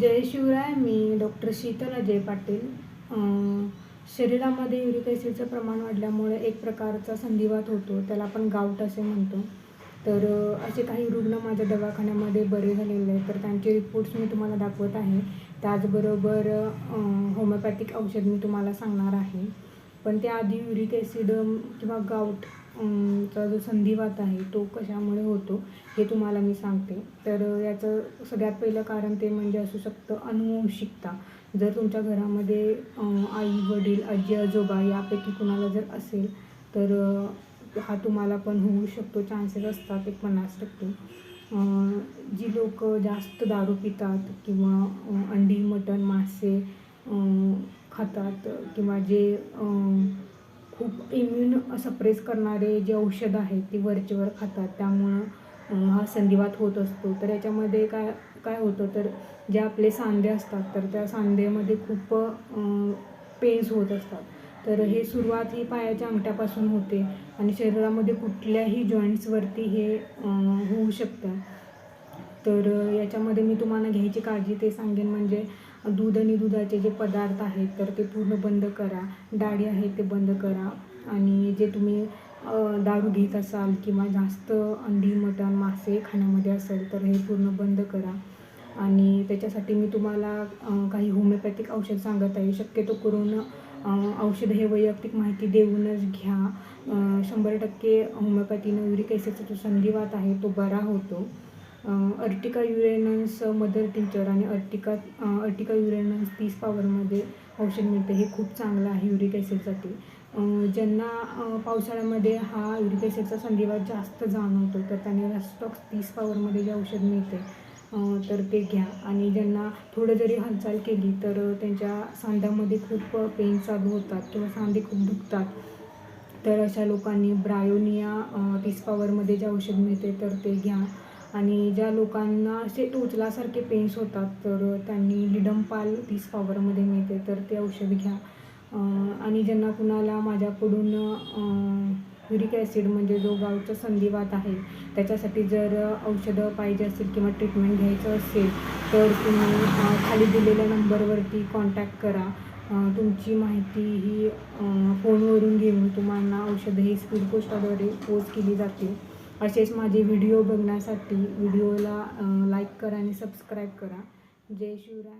जय शिवराय मी डॉक्टर शीतल अजय पाटील. शरीरामध्ये युरिक ॲसिडचं प्रमाण वाढल्यामुळे एक प्रकारचा संधिवात होतो त्याला आपण गाऊट असे म्हणतो. तर असे काही रुग्ण माझ्या दवाखान्यामध्ये बरे झालेले आहेत तर त्यांचे रिपोर्ट्स मी तुम्हाला दाखवत आहे. त्याचबरोबर होमिओपॅथिक औषध मी तुम्हाला सांगणार आहे. पण त्याआधी युरिक ॲसिड किंवा गाऊट चा जो संधिवात आहे तो कशामुळे होतो हे तुम्हाला मी सांगते. तर याचं सगळ्यात पहिलं कारण ते म्हणजे असू शकतं अनुवंशिकता. जर तुमच्या घरामध्ये आई वडील आजी आजोबा यापैकी कुणाला जर असेल तर हा तुम्हाला पण होऊ शकतो. चान्सेस असतात एक पन्नास टक्के. जी लोक जास्त दारू पितात किंवा अंडी मटण मासे खातात किंवा जे खूप इम्युन सप्रेस करणारे जे औषधं आहेत ती वरचेवर खातात. त्यामुळं हा संधिवात होत असतो. तर याच्यामध्ये काय काय होतं? तर जे आपले सांधे असतात तर त्या सांधेमध्ये खूप पेन्स होत असतात. तर हे सुरुवात ही पायाच्या अंगठ्यापासून होते आणि शरीरामध्ये कुठल्याही जॉईंट्सवरती हे होऊ शकतं. तर याच्यामध्ये मी तुम्हाला घ्यायची काळजी ते सांगेन. म्हणजे दूध आणि दुधाचे जे पदार्थ आहेत तर ते पूर्ण बंद करा. डाळी आहेत ते बंद करा. आणि जे तुम्ही दारू घेत असाल किंवा जास्त अंडी मटण मासे खाण्यामध्ये असेल तर हे पूर्ण बंद करा. आणि त्याच्यासाठी मी तुम्हाला काही होमिओपॅथिक औषध सांगत आहे. शक्यतो करून औषध हे वैयक्तिक माहिती देऊनच घ्या. शंभर टक्के होमिओपॅथीनं युरिक ॲसिडचा जो संधिवात आहे तो बरा होतो. अर्टिका युरेनस मदर टीचर आणि अर्टिका अर्टिका युरेनस तीस पॉवरमध्ये औषध मिळते. हे खूप चांगलं आहे युरिक ॲसिडसाठी ज्यांना पावसाळ्यामध्ये हा युरिक ॲसिडचा संधिवात जास्त जाणवतो तर त्यांनी रॅस्टॉक्स तीस पॉवरमध्ये जे औषध मिळते तर ते घ्या. आणि ज्यांना थोडं जरी हालचाल केली तर त्यांच्या सांध्यामध्ये खूप पेन चालू होतात किंवा सांधे खूप दुखतात. तर अशा लोकांनी ब्रायोनिया तीस पावरमध्ये जे औषध मिळते तर ते घ्या. आणि ज्या लोकांना असे टोचल्यासारखे पेन्स होतात तर त्यांनी लिडमपाल तीस पॉवरमध्ये मिळते तर ते औषध घ्या. आणि ज्यांना कुणाला माझ्याकडून युरिक ॲसिड म्हणजे जो गावचा संधिवात आहे त्याच्यासाठी जर औषधं पाहिजे असेल किंवा ट्रीटमेंट घ्यायचं असेल तर तुम्ही खाली दिलेल्या नंबरवरती कॉन्टॅक्ट करा. तुमची माहिती ही फोनवरून घेऊन तुम्हाला औषधं ही स्पीड पोस्टाद्वारे पोच केली जाते असेच माझे व्हिडिओ बघण्यासाठी व्हिडिओला लाईक करा आणि सबस्क्राईब करा. जय शिवराय.